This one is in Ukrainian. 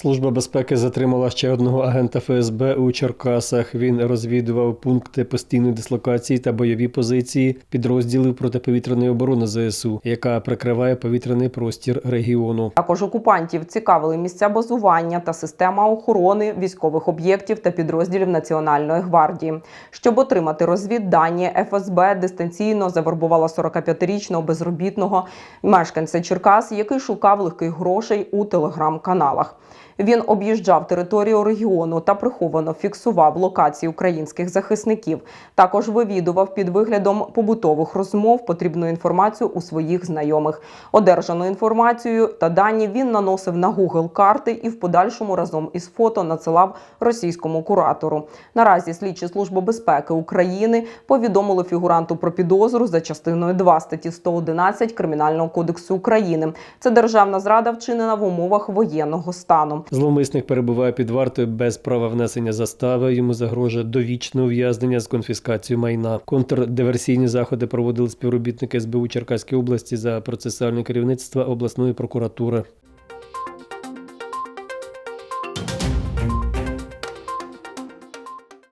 Служба безпеки затримала ще одного агента ФСБ у Черкасах. Він розвідував пункти постійної дислокації та бойові позиції підрозділів протиповітряної оборони ЗСУ, яка прикриває повітряний простір регіону. Також окупантів цікавили місця базування та система охорони військових об'єктів та підрозділів Національної гвардії. Щоб отримати розвіддані, ФСБ дистанційно завербувала 45-річного безробітного мешканця Черкас, який шукав легких грошей у телеграм-каналах. Він об'їжджав територію регіону та приховано фіксував локації українських захисників. Також вивідував під виглядом побутових розмов потрібну інформацію у своїх знайомих. Одержану інформацію та дані він наносив на Google карти і в подальшому разом із фото надсилав російському куратору. Наразі слідчі служби безпеки України повідомили фігуранту про підозру за частиною 2 статті 111 Кримінального кодексу України. Це державна зрада вчинена в умовах воєнного стану. Зловмисник перебуває під вартою без права внесення застави. Йому загрожує довічне ув'язнення з конфіскацією майна. Контрдиверсійні заходи проводили співробітники СБУ Черкаської області за процесуальне керівництво обласної прокуратури.